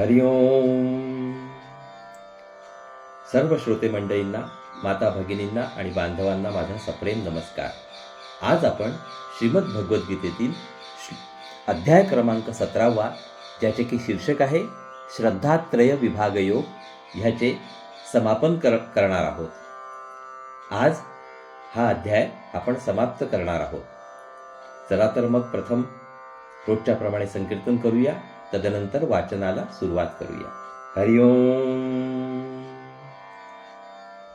हरिओम सर्व श्रोते मंडळींना माता भगिनींना आणि बांधवांना माझा सप्रेम नमस्कार. आज आपण श्रीमद भगवद्गीतेतील अध्याय क्रमांक सतरावा ज्याचे की शीर्षक आहे श्रद्धात्रय विभाग योग ह्याचे समापन कर करणार आहोत. आज हा अध्याय आपण समाप्त करणार आहोत. चला तर मग प्रथम रोजच्याप्रमाणे संकीर्तन करूया. तदनंतर वाचनाला सुरुवात करूया. हरिओम.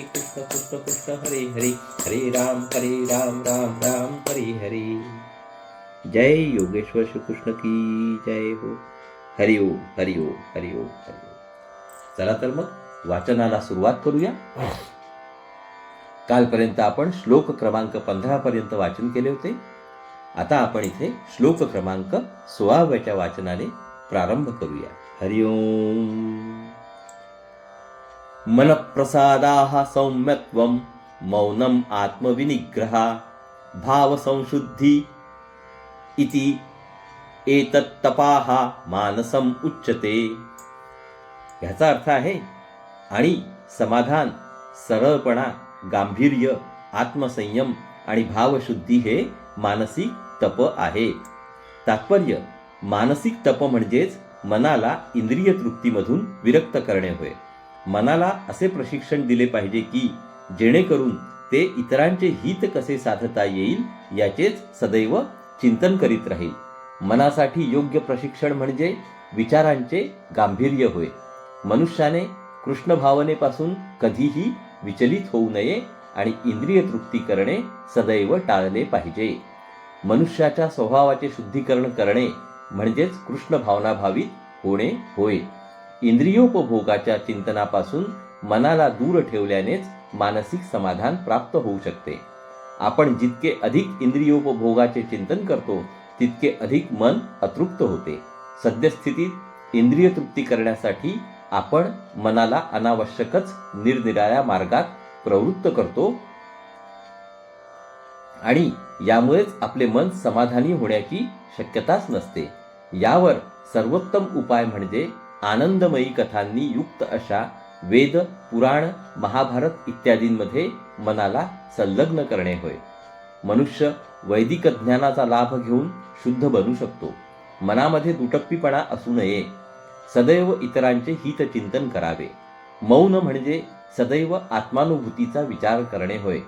कृष्ण कृष्ण कृष्ण हरे हरे. हरे राम हरे राम राम राम हरे हरे. जय योगेश्वर श्री कृष्ण की जय हो. हरिओम हरिओम हरिओम हरिओम चला तर मग वाचनाला सुरुवात करूया. कालपर्यंत आपण श्लोक क्रमांक पंधरा पर्यंत वाचन केले होते. आता आपण इथे श्लोक क्रमांक सोळाव्याच्या वाचनाने प्रारंभ करूया. हरिओम मनप्रसादाः सौम्यत्वं मौनम् आत्मविनिग्रहा भावसंशुद्धी इति एतत्तपाः मानसम उच्चते ह्याचा अर्थ आहे आणि समाधान सरळपणा गांभीर्य आत्मसंयम आणि भावशुद्धी हे मानसिक तप आहे. तात्पर्य मानसिक तप म्हणजेच मनाला इंद्रिय तृप्तीमधून विरक्त करणे होय. मनाला असे प्रशिक्षण दिले पाहिजे की जेणेकरून ते इतरांचे हित कसे साधता येईल याचेच सदैव चिंतन करीत राहील. मनासाठी योग्य प्रशिक्षण म्हणजे विचारांचे गांभीर्य होय. मनुष्याने कृष्ण भावनेपासून कधीही विचलित होऊ नये आणि इंद्रिय तृप्ती करणे सदैव टाळले पाहिजे. मनुष्याच्या स्वभावाचे शुद्धीकरण करणे म्हणजेच कृष्ण भावनाभावित होणे होय. इंद्रियोपभोगाच्या चिंतनापासून मनाला दूर ठेवल्यानेच मानसिक समाधान प्राप्त होऊ शकते. आपण जितके अधिक इंद्रियोपभोगाचे चिंतन करतो तितके अधिक मन अतृप्त होते. सद्यस्थितीत इंद्रिय तृप्ती करण्यासाठी आपण मनाला अनावश्यकच निरनिराळ्या मार्गात प्रवृत्त करतो आणि यामुळेच आपले मन समाधानी होण्याची शक्यताच नसते. यावर सर्वोत्तम उपाय म्हणजे आनंदमयी कथांनी युक्त अशा वेद पुराण महाभारत इत्यादींमध्ये मनाला संलग्न करणे होय. मनुष्य वैदिक ज्ञानाचा लाभ घेऊन शुद्ध बनू शकतो. मनामध्ये दुटप्पीपणा असू नये. सदैव इतरांचे हितचिंतन करावे. मौन म्हणजे सदैव आत्मानुभूतीचा विचार करणे होय.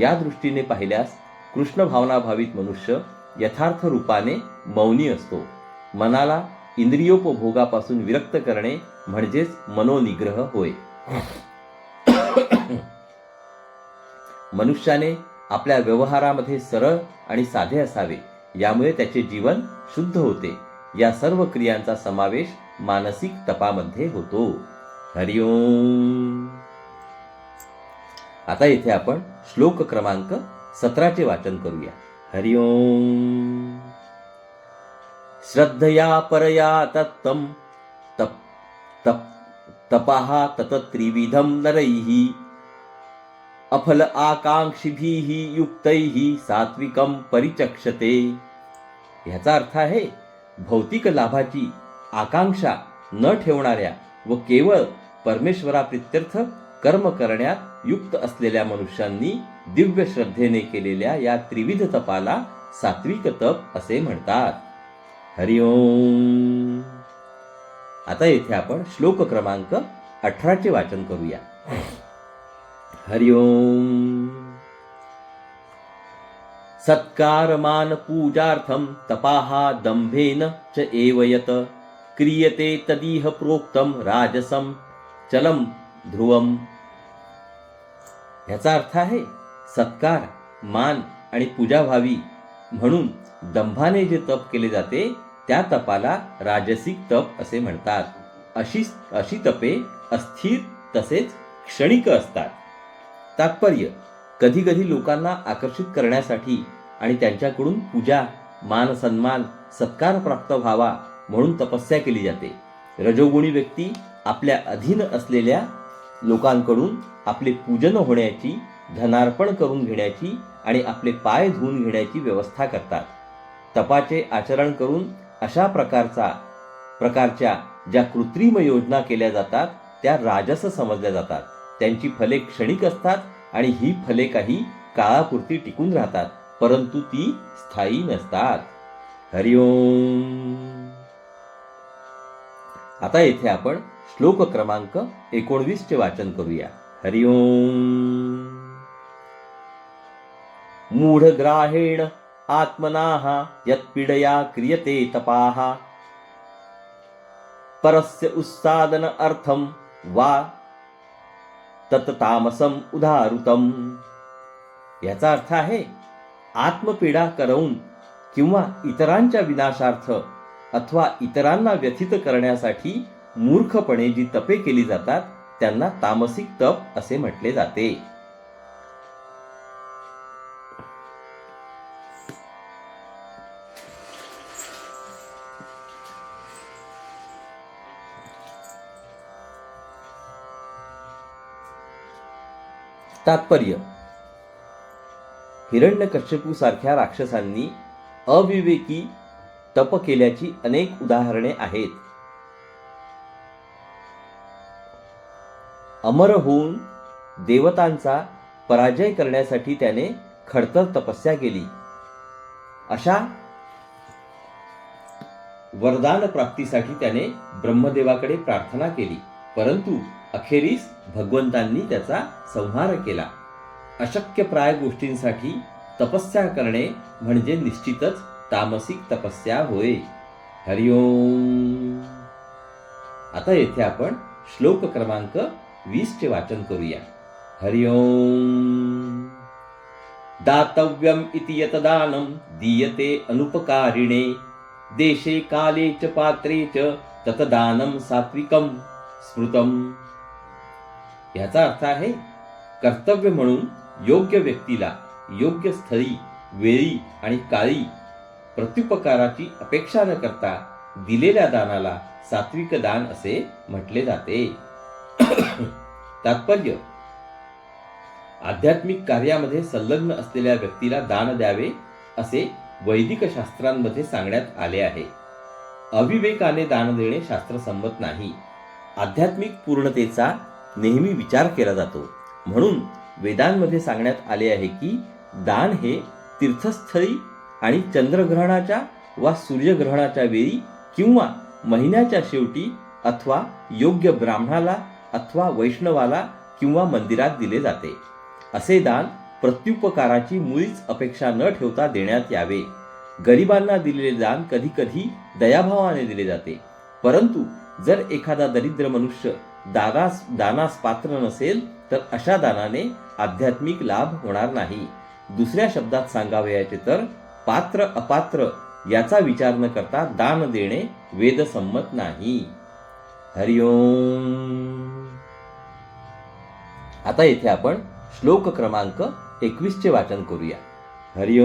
या दृष्टीने पाहिल्यास कृष्ण भावनाभावित मनुष्य यथार्थ रूपाने मौनी असतो. मनाला इंद्रियोपभोगापासून विरक्त करणे म्हणजेच मनोनिग्रह होय. मनुष्याने आपल्या व्यवहारामध्ये सरळ आणि साधे असावे यामुळे त्याचे जीवन शुद्ध होते. या सर्व क्रियांचा समावेश मानसिक तपामध्ये होतो. हरिओम आता इथे आपण श्लोक क्रमांक सतराचे वाचन करूया. हरि ओम. श्रद्धया परया तत्तं तप तप तपः तत त्रिविधं नरैः। अफल आकांक्षिभिः युक्तैः सात्विकं परिचक्षते। ह्याचा अर्थ आहे भौतिक लाभाची आकांक्षा न ठेवणाऱ्या व केवळ परमेश्वराप्रित्यर्थ कर्म करण्यात युक्त असलेल्या मनुष्यांनी दिव्य श्रद्धेने केलेल्या या त्रिविध तपाला सात्विक तप असे म्हणतात. हरिओम आता येथे आपण श्लोक क्रमांक अठराचे वाचन करूया. हरिओम सत्कारमान पूजार्थं तपाहा दंभेन च एव यत क्रियते तदीह प्रोक्तं राजसं चलं ध्रुवम. याचा अर्थ आहे सत्कार मान आणि पूजा व्हावी म्हणून दंभाने जे तप केले जाते त्या तपाला राजसिक तप असे म्हणतात. अशी अशी तपे अस्थिर तसेच क्षणिक असतात. तात्पर्य कधी कधी लोकांना आकर्षित करण्यासाठी आणि त्यांच्याकडून पूजा मान सन्मान सत्कार प्राप्त व्हावा म्हणून तपस्या केली जाते. रजोगुणी व्यक्ती आपल्या अधीन असलेल्या लोकांकडून आपले पूजन होण्याची धनार्पण करून घेण्याची आणि आपले पाय धुवून घेण्याची व्यवस्था करतात. तपाचे आचरण करून अशा प्रकारचा प्रकारच्या ज्या कृत्रिम योजना केल्या जातात त्या राजस समजल्या जातात. त्यांची फले क्षणिक असतात आणि ही फले काही काळापुरती टिकून राहतात परंतु ती स्थायी नसतात. हरिओम आता येथे आपण श्लोक क्रमांक एकोणवीस चे वाचन करूया. हरिओम मूढग्राहेण आत्मनाः यत्पीडया क्रियते तपाः। परस्य उत्सादन अर्थं वा तत्तामसम उदाहृतम। याचा अर्थ आहे आत्मपीडा करवून किंवा इतरांच्या विनाशार्थ अथवा इतरांना व्यथित करण्यासाठी मूर्खपणे जी तपे केली जातात त्यांना तामसिक तप असे म्हटले जाते. तात्पर्य. हिरण्यकश्यपू सारख्या राक्षसांनी अविवेकी तप केल्याची अनेक उदाहरणे आहेत. अमर होऊन देवतांचा पराजय करण्यासाठी त्याने खडतर तपस्या केली. अशा वरदान प्राप्तीसाठी त्याने ब्रह्मदेवाकडे प्रार्थना केली. परंतु अखेरीस भगवंतांनी त्याचा संहार केला. अशक्यप्राय गोष्टींसाठी तपस्या करणे म्हणजे निश्चितच तामसिक तपस्या होय. हरिओम आता येथे आपण श्लोक क्रमांक वीसचे वाचन करूया. हरिओम दातव्यम इति यतदानं दीयते अनुपकारिणे. देशे काले च पात्रे च ततदानं सात्विकं स्मृतम. याचा अर्थ आहे कर्तव्य म्हणून योग्य व्यक्तीला योग्य स्थळी वेळी आणि काळी प्रत्युपकाराची अपेक्षा न करता दिलेल्या दानाला सात्विक दान असे म्हटले जाते. तात्पर्य आध्यात्मिक कार्यामध्ये संलग्न असलेल्या व्यक्तीला दान द्यावे असे वैदिक शास्त्रांमध्ये सांगण्यात आले आहे. अविवेकाने दान देणे शास्त्रसंमत नाही. आध्यात्मिक पूर्णतेचा नेहमी विचार केला जातो. म्हणून वेदांमध्ये सांगण्यात आले आहे की दान हे तीर्थस्थळी आणि चंद्रग्रहणाच्या वा सूर्यग्रहणाच्या वेळी किंवा महिन्याच्या शेवटी अथवा योग्य ब्राह्मणाला अथवा वैष्णवाला किंवा मंदिरात दिले जाते. असे दान प्रत्युपकाराची मुळीच अपेक्षा न ठेवता देण्यात यावे. गरिबांना दिलेले दान कधी कधी दयाभावाने दिले जाते. परंतु जर एखादा दरिद्र मनुष्य दानास दानास पात्र नसेल तर अशा दानाने आध्यात्मिक लाभ होणार नाही. दुसऱ्या शब्दात सांगावयाचे तर पात्र अपात्र याचा विचार न करता दान देणे वेदसंमत नाही. हरिओम आता येथे आपण श्लोक क्रमांक एकवीसचे वाचन करूया. हरि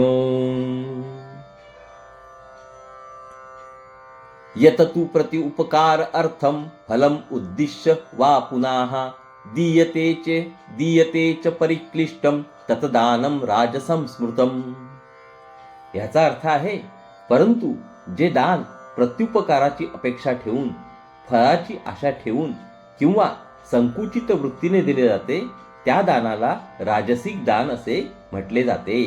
यततु तु प्रति उपकार अर्थम फलम उद्दिश्य वा पुनः। दीयते च दीयते च परिक्लिष्टम ततदानम राजसम स्मृतम याचा अर्थ आहे परंतु जे दान प्रत्युपकाराची अपेक्षा ठेवून फळाची आशा ठेवून किंवा संकुचित वृत्तीने दिले जाते त्या दानाला राजसिक दान असे म्हटले जाते।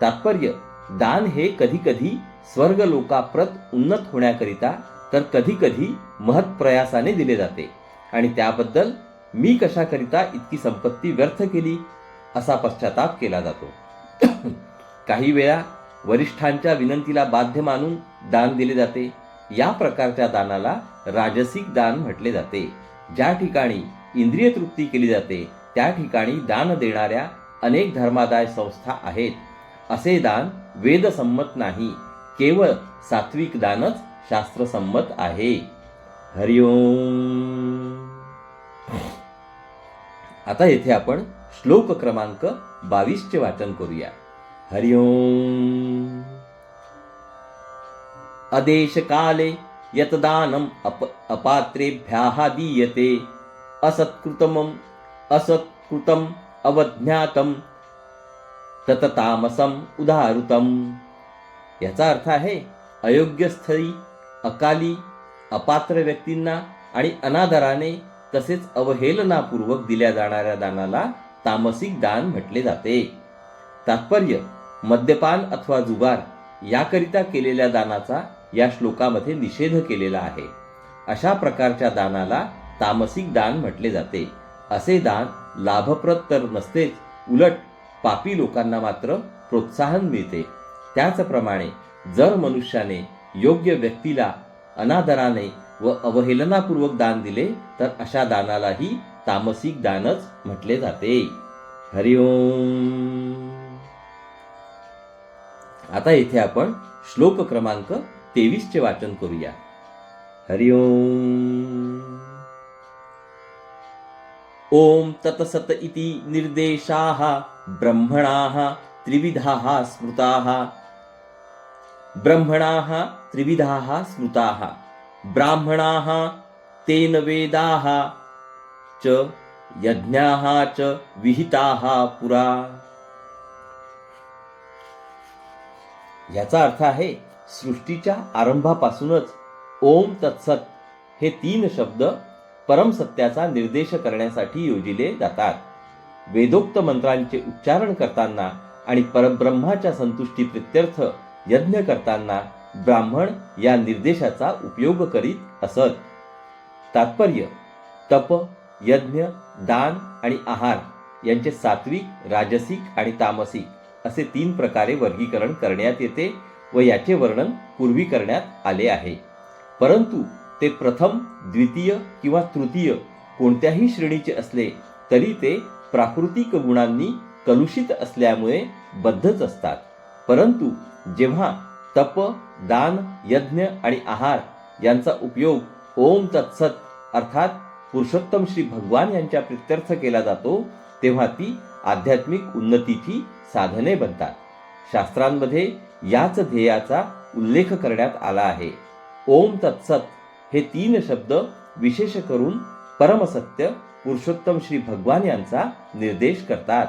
तात्पर्य दान हे कधी कधी स्वर्ग लोकाप्रत उन्नत होण्याकरिता तर कधी कधी प्रयासाने दिले जाते. आणि त्याबद्दल मी कशाकरिता इतकी संपत्ती व्यर्थ केली असा पश्चाताप केला जातो. काही वेळा वरिष्ठांच्या विनंतीला बाध्य मानून दान दिले जाते. या प्रकारच्या दानाला राजसिक दान म्हटले जाते. ज्या ठिकाणी इंद्रिय तृप्ती केली जाते त्या ठिकाणी दान देणाऱ्या अनेक धर्मादाय संस्था आहेत. असे दान वेदसंमत नाही. केवळ सात्विक दानच शास्त्रसंमत आहे. हरिओम आता येथे आपण श्लोक क्रमांक बावीसचे वाचन करूया. हरिओम अदेशकाले यतदानम अप अपात्रेभ्यः दीयते। असत्कृतमम असत्कृतम अवज्ञातम। तततामसम उदाहृतम। याचा अर्थ आहे अयोग्य स्थळी अकाली अपात्र व्यक्तींना आणि अनादराने तसेच अवहेलनापूर्वक दिल्या जाणाऱ्या दानाला तामसिक दान म्हटले जाते. तात्पर्य मद्यपान अथवा जुगार याकरिता केलेल्या दानाचा या श्लोकामध्ये निषेध केलेला आहे. अशा प्रकारच्या दानाला तामसिक दान म्हटले जाते. असे दान लाभप्रद तर नसतेच उलट पापी लोकांना मात्र प्रोत्साहन मिळते. त्याचप्रमाणे जर मनुष्याने योग्य व्यक्तीला अनादराने व अवहेलनापूर्वक दान दिले तर अशा दानालाही तामसिक दानच म्हटले जाते. हरिओम आता येथे आपण श्लोक क्रमांक तेवीसचे वाचन करूया. हरिओम ओम ततसत इति निर्देशाः ब्रह्मणाः त्रिविधाः स्मृताः ब्रह्मणाः त्रिविधाः स्मृताः। ब्राह्मणाः तेन वेदाः च यज्ञाः च विहिताः पुरा। याचा अर्थ आहे सृष्टीच्या आरंभापासूनच ओम तत्सत हे तीन शब्द परमसत्याचा निर्देश करण्यासाठी योजिले जातात. वेदोक्त मंत्रांचे उच्चारण करताना आणि परब्रह्माच्या संतुष्टी प्रित्यर्थ यज्ञ करताना ब्राह्मण या निर्देशाचा उपयोग करीत असत. तात्पर्य तप यज्ञ दान आणि आहार यांचे सात्विक राजसिक आणि तामसिक असे तीन प्रकारे वर्गीकरण करण्यात येते व याचे वर्णन पूर्वी करण्यात आले आहे. परंतु ते प्रथम द्वितीय किंवा तृतीय कोणत्याही श्रेणीचे असले तरी ते प्राकृतिक गुणांनी कलुषित असल्यामुळे बद्धच असतात. परंतु जेव्हा तप दान यज्ञ आणि आहार यांचा उपयोग ओम तत्सत अर्थात पुरुषोत्तम श्री भगवान यांच्या प्रित्यर्थ केला जातो तेव्हा ती आध्यात्मिक उन्नतीची साधने बनतात. शास्त्रांमध्ये याच ध्येयाचा उल्लेख करण्यात आला आहे. ओम तत्सत हे तीन शब्द विशेष करून परमसत्य पुरुषोत्तम श्री भगवान यांचा निर्देश करतात.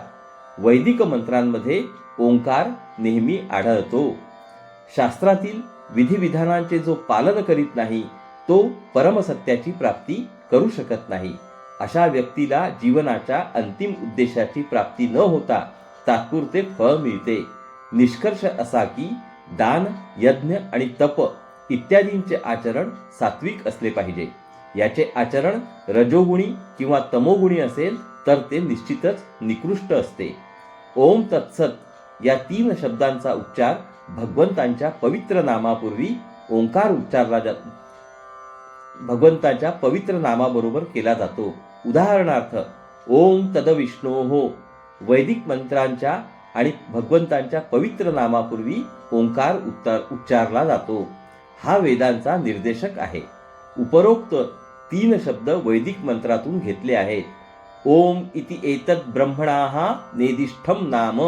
वैदिक मंत्रांमध्ये ओंकार नेहमी आढळतो. शास्त्रातील विधिविधानांचे जो पालन करीत नाही तो परमसत्याची प्राप्ती करू शकत नाही. अशा व्यक्तीला जीवनाच्या अंतिम उद्देशाची प्राप्ती न होता तात्पुरते फळ मिळते. निष्कर्ष असा की दान यज्ञ आणि तप इत्यादींचे आचरण सात्विक असले पाहिजे. याचे आचरण रजोगुणी किंवा तमोगुणी असेल तर ते निश्चितच निकृष्ट असते. ओम तत्सत या तीन शब्दांचा उच्चार भगवंतांच्या पवित्र नामापूर्वी ओंकार उच्चारला जातो. भगवंताच्या पवित्र नामाबरोबर केला जातो. उदाहरणार्थ ओम तदविष्णो हो वैदिक मंत्रांच्या आणि भगवंतांच्या पवित्र नामापूर्वी ओंकार उत्तर उच्चारला जातो. हा वेदांचा निर्देशक आहे. उपरोक्त तीन शब्द वैदिक मंत्रातून घेतले आहेत. ओम इति एतत् ब्रह्मणाः नेदिष्ठम नाम.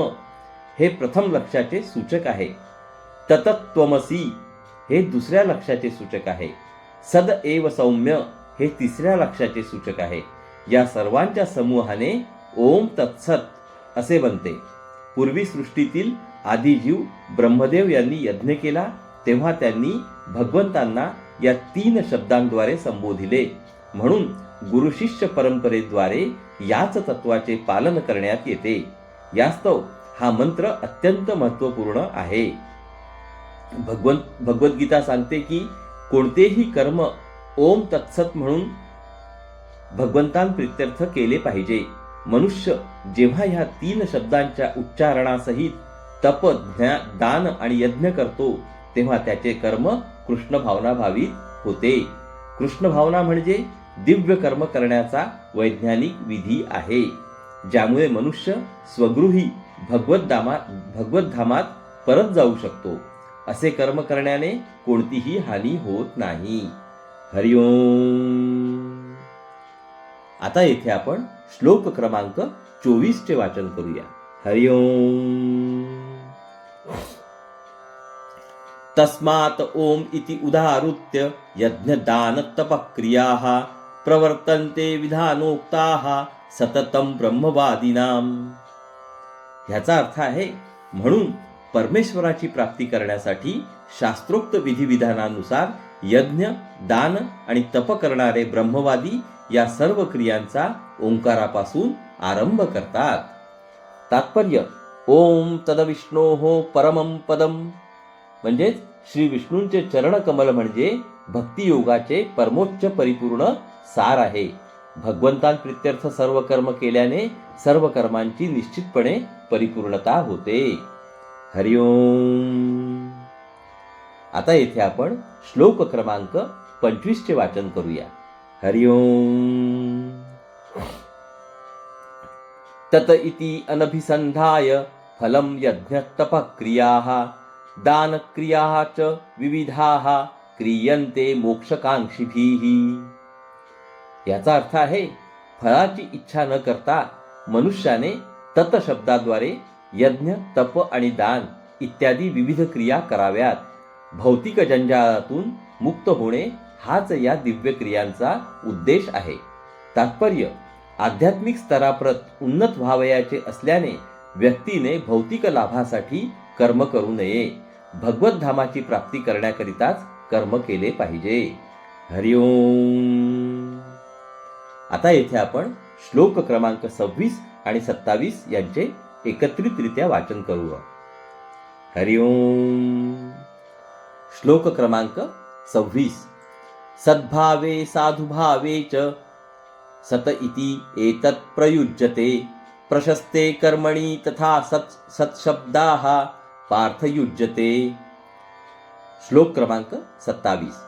हे प्रथम लक्षाचे सूचक आहे. ततत्वमसी हे दुसऱ्या लक्षाचे सूचक आहे. सद एव सौम्य हे तिसऱ्या लक्षाचे सूचक आहे. या सर्वांच्या समूहाने ओम तत्सत असे बनते. पूर्वी सृष्टीतील आदिजीव ब्रह्मदेव यांनी यज्ञ केला तेव्हा त्यांनी भगवंतांना या तीन शब्दांद्वारे संबोधिले. म्हणून गुरुशिष्य परंपरेद्वारे याच तत्वाचे पालन करण्यात येते. यास्तव हा मंत्र अत्यंत महत्त्वपूर्ण आहे. भगवंत भगवद्गीता सांगते की कोणतेही कर्म ओम तत्सत म्हणून भगवंतांप्रित्यर्थ केले पाहिजे. मनुष्य जेव्हा ह्या तीन शब्दांच्या उच्चारणासहित तप ज्ञा दान आणि यज्ञ करतो तेव्हा त्याचे कर्म कृष्ण भावना भावित होते. कृष्ण भावना म्हणजे दिव्य कर्म करण्याचा वैज्ञानिक विधी आहे. ज्यामुळे मनुष्य स्वगृही भगवद्धामा भगवद्धामात परत जाऊ शकतो. असे कर्म करण्याने कोणतीही हानी होत नाही. हरिओम आता येथे आपण श्लोक क्रमांक चोवीसचे वाचन करूया. हरिओम तस्मात् ओम इति उदाहृत्य यज्ञदान तपक्रियाः प्रवर्तन्ते विधानोक्ताः सततम ब्रह्मवादिनाम. ह्याचा अर्थ आहे म्हणून परमेश्वराची प्राप्ती करण्यासाठी शास्त्रोक्त विधिविधानानुसार यज्ञ दान आणि तप करणारे ब्रह्मवादी या सर्व क्रियांचा ओंकारापासून आरंभ करतात. तात्पर्य ओम तदविष्णो परमम पदम. म्हणजेच श्री विष्णूंचे चरणकमल म्हणजे भक्तियोगाचे परमोच्च परिपूर्ण सार आहे. भगवंतांप्रित्यर्थ सर्व कर्म केल्याने सर्व कर्मांची निश्चितपणे परिपूर्णता होते. हरिओम आता येथे आपण श्लोक क्रमांक पंचवीसचे वाचन करूया. हरिओम तत इति अनभिसन्धाय फलं यज्ञतपक्रियाः दानक्रियाः च विविधाः क्रियन्ते मोक्षकांक्षिभिः याचा अर्थ आहे फळाची इच्छा न करता मनुष्याने ततशब्दाद्वारे यज्ञ तप आणि दान इत्यादी विविध क्रिया कराव्यात. भौतिक जंजाळातून मुक्त होणे हाच या दिव्य क्रियांचा उद्देश आहे. तात्पर्य आध्यात्मिक स्तराप्रत उन्नत व्हावयाचे असल्याने व्यक्तीने भौतिक लाभासाठी कर्म करू नये. भगवत धामाची प्राप्ती करण्याकरिताच कर्म केले पाहिजे. हरिओम. आता येथे आपण श्लोक क्रमांक सव्वीस आणि सत्तावीस यांचे एकत्रितरित्या वाचन करू हरिओम श्लोक क्रमांक सव्वीस. सद्भावे साधुभावे च सत इति एतत् प्रयुज्यते। प्रशस्ते कर्मणि तथा सत् सत्शब्दाः पार्थयुज्यते। श्लोक क्रमांक सत्तावीस.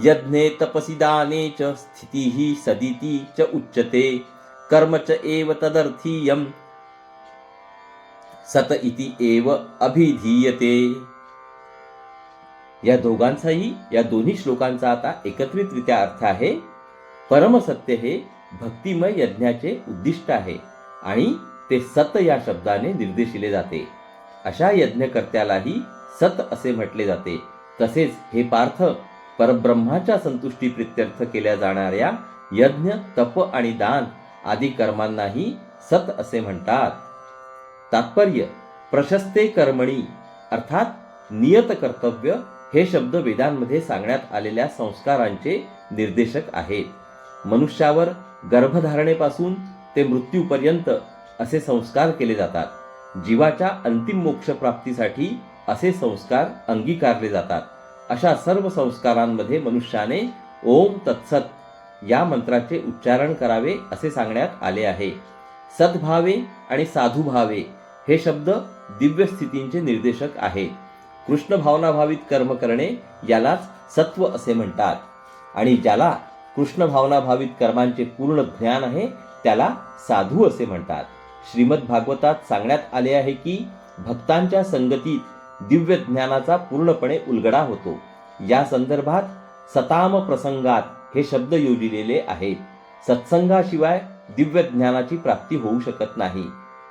यज्ञे तपसि दाने च स्थितिः सदिति च उच्यते। कर्म च एव तदर्थीयम्। सत इति एव अभिधीयते। या दोघांचाही या दोन्ही श्लोकांचा आता एकत्रितरित्या अर्थ आहे. परमसत्य हे भक्तिमय यज्ञाचे उद्दिष्ट आहे आणि ते सत या शब्दाने निर्देशिले जाते. अशा यज्ञकर्त्यालाही सत असे म्हटले जाते. तसेच हे पार्थ परब्रह्माच्या संतुष्टी प्रित्यर्थ केल्या जाणाऱ्या यज्ञ तप आणि दान आदी कर्मांनाही सत असे म्हणतात. तात्पर्य प्रशस्ते कर्मणी अर्थात नियत कर्तव्य हे शब्द वेदांमध्ये सांगण्यात आलेल्या संस्कारांचे निर्देशक आहेत. मनुष्यावर गर्भधारणेपासून ते मृत्यूपर्यंत असे संस्कार केले जातात. जीवाच्या अंतिम मोक्ष प्राप्तीसाठी असे संस्कार अंगीकारले जातात. अशा सर्व संस्कारांमध्ये मनुष्याने ओम तत्सत या मंत्राचे उच्चारण करावे असे सांगण्यात आले आहे. सद्भावे आणि साधुभावे हे शब्द दिव्य स्थितींचे निर्देशक आहे. कृष्ण भावनाभावित कर्म करणे यालाच सत्व असे म्हणतात. आणि ज्याला कृष्ण भावनाभावित कर्मांचे पूर्ण ज्ञान आहे त्याला साधू असे म्हणतात. श्रीमद भागवतात सांगण्यात आले आहे की भक्तांच्या संगतीत दिव्य ज्ञानाचा पूर्णपणे उलगडा होतो. या संदर्भात सताम प्रसंगात हे शब्द योजिलेले आहेत. सत्संगाशिवाय दिव्य ज्ञानाची प्राप्ती होऊ शकत नाही.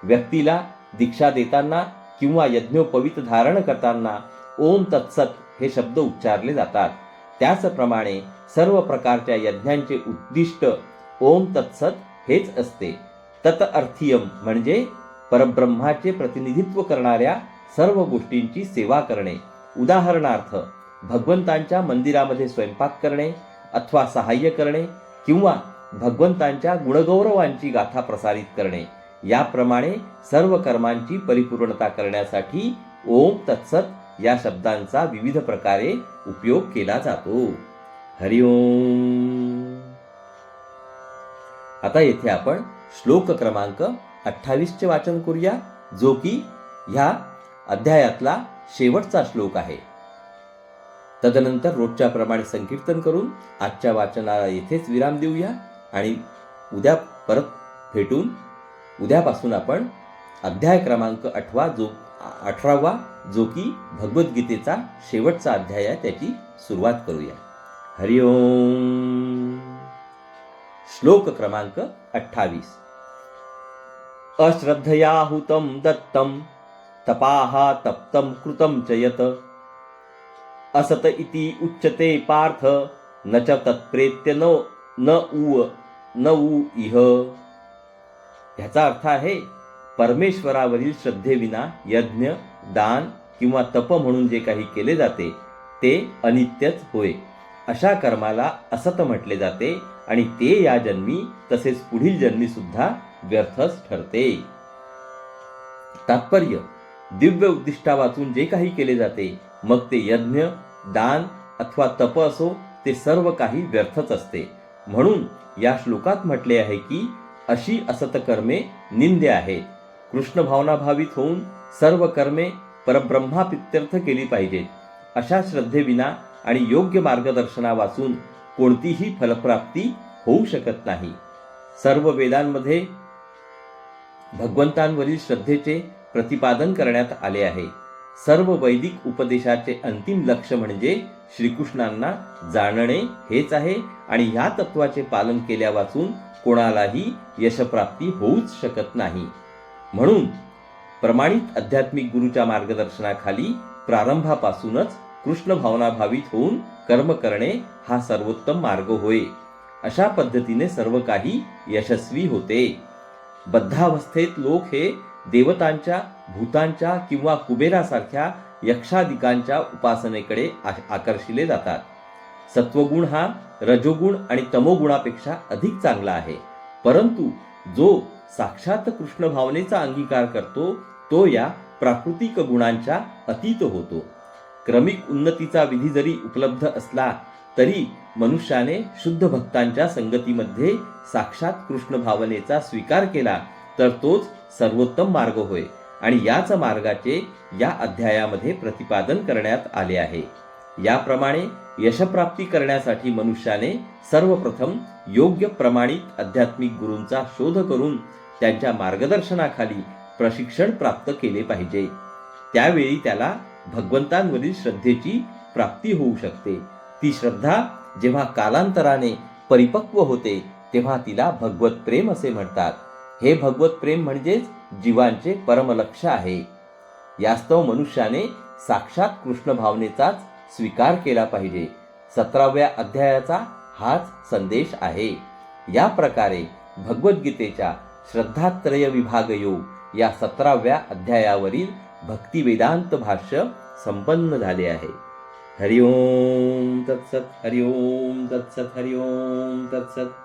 व्यक्तीला दीक्षा देताना किंवा यज्ञोपवित धारण करताना ओम तत्सत हे शब्द उच्चारले जातात. त्याचप्रमाणे सर्व प्रकारच्या यज्ञांचे उद्दिष्ट ओम तत्सत हेच असते. तत अर्थीयम म्हणजे परब्रह्माचे प्रतिनिधित्व करणाऱ्या सर्व गोष्टींची सेवा करणे. उदाहरणार्थ भगवंतांच्या मंदिरामध्ये स्वयंपाक करणे अथवा सहाय्य करणे किंवा भगवंतांच्या गुणगौरवांची गाथा प्रसारित करणे. याप्रमाणे सर्व कर्मांची परिपूर्णता करण्यासाठी ओम तत्सत या शब्दांचा विविध प्रकारे उपयोग केला जातो. हरिओम आता येथे आपण श्लोक क्रमांक अठ्ठावीसचे वाचन करूया जो की ह्या अध्यायातला शेवटचा श्लोक आहे. तदनंतर रोजच्या प्रमाणे संकीर्तन करून आजच्या वाचनाला येथेच विराम देऊया आणि उद्या परत भेटून उद्यापासून आपण अध्याय क्रमांक आठवा जो अठरावा जो की भगवद्गीतेचा शेवटचा अध्याय आहे त्याची सुरुवात करूया. हरिओम श्लोक क्रमांक अठ्ठावीस. अश्रद्धयाहुतं दत्तम तपाहा तप्तं कृतं च यत। असत इति उच्यते पार्थ न च तत्प्रेत्य न न उ न उ इह। ह्याचा अर्थ आहे परमेश्वरावरील श्रद्धेविना यज्ञ दान किंवा तप म्हणून जे काही केले जाते ते अनित्यच होय. अशा कर्माला असत म्हटले जाते आणि ते या जन्मी तसेच पुढील जन्मी सुद्धा व्यर्थच ठरते. तात्पर्य दिव्य उद्दिष्टा वाचून जे काही केले जाते मग ते यज्ञ दान अथवा तप असो ते सर्व काही व्यर्थच असते. म्हणून या श्लोकात म्हटले आहे की अशी असत कर्मे निंदे आहे. कृष्ण भावनाभावित होऊन सर्व कर्मे परब्रह्मापित्यर्थ केली पाहिजेत. अशा श्रद्धेविना आणि योग्य मार्गदर्शना वाचून कोणतीही फलप्राप्ती होऊ शकत नाही. सर्व वेदांमध्ये भगवंतांवरील श्रद्धेचे प्रतिपादन करण्यात आले आहे. सर्व वैदिक उपदेशाचे अंतिम लक्ष म्हणजे श्रीकृष्णांना जाणणे हेच आहे आणि ह्या तत्वाचे पालन केल्यापासून कोणालाही यशप्राप्ती होऊच शकत नाही. म्हणून प्रमाणित आध्यात्मिक गुरुच्या मार्गदर्शनाखाली प्रारंभापासूनच कृष्ण भावनाभावित होऊन कर्म करणे हा सर्वोत्तम मार्ग होय. अशा पद्धतीने सर्व काही यशस्वी होते. बद्धावस्थेत लोक हे देवतांच्या भूतांच्या किंवा कुबेरासारख्या यक्षादिकांच्या उपासनेकडे आकर्षिले जातात. सत्वगुण हा रजोगुण आणि तमोगुणापेक्षा अधिक चांगला आहे. परंतु जो साक्षात कृष्ण भावनेचा अंगीकार करतो तो या प्राकृतिक गुणांच्या अतीत होतो. क्रमिक उन्नतीचा विधी जरी उपलब्ध असला तरी मनुष्याने शुद्ध भक्तांच्या संगतीमध्ये साक्षात कृष्ण भावनेचा स्वीकार केला तर तोच सर्वोत्तम मार्ग होय आणि याच मार्गाचे या अध्यायामध्ये प्रतिपादन करण्यात आले आहे. याप्रमाणे यशप्राप्ती करण्यासाठी मनुष्याने सर्वप्रथम योग्य प्रमाणित आध्यात्मिक गुरूंचा शोध करून त्यांच्या मार्गदर्शनाखाली प्रशिक्षण प्राप्त केले पाहिजे. त्यावेळी त्याला भगवंतांवरील श्रद्धेची प्राप्ती होऊ शकते. ती श्रद्धा जेव्हा कालांतराने परिपक्व होते तेव्हा तिला भगवत प्रेम असे म्हणतात. हे भगवत प्रेम म्हणजेच जीवांचे परमलक्ष आहे. यास्तव मनुष्याने साक्षात कृष्ण भावनेचाच स्वीकार केला पाहिजे. सतराव्या अध्यायाचा हाच संदेश आहे. या प्रकारे भगवद्गीतेच्या श्रद्धात्रय विभाग योग या सतराव्या अध्यायावरील भक्तिवेदांत भाष्य संपन्न झाले आहे. हरिओम तत्सत हरिओम तत्सत हरिओम तत्सत.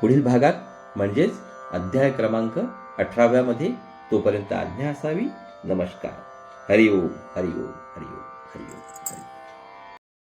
पुढील भागात म्हणजेच अध्याय क्रमांक अठराव्यामध्ये तोपर्यंत आज्ञा असावी. नमस्कार. हरिओम हरिओम.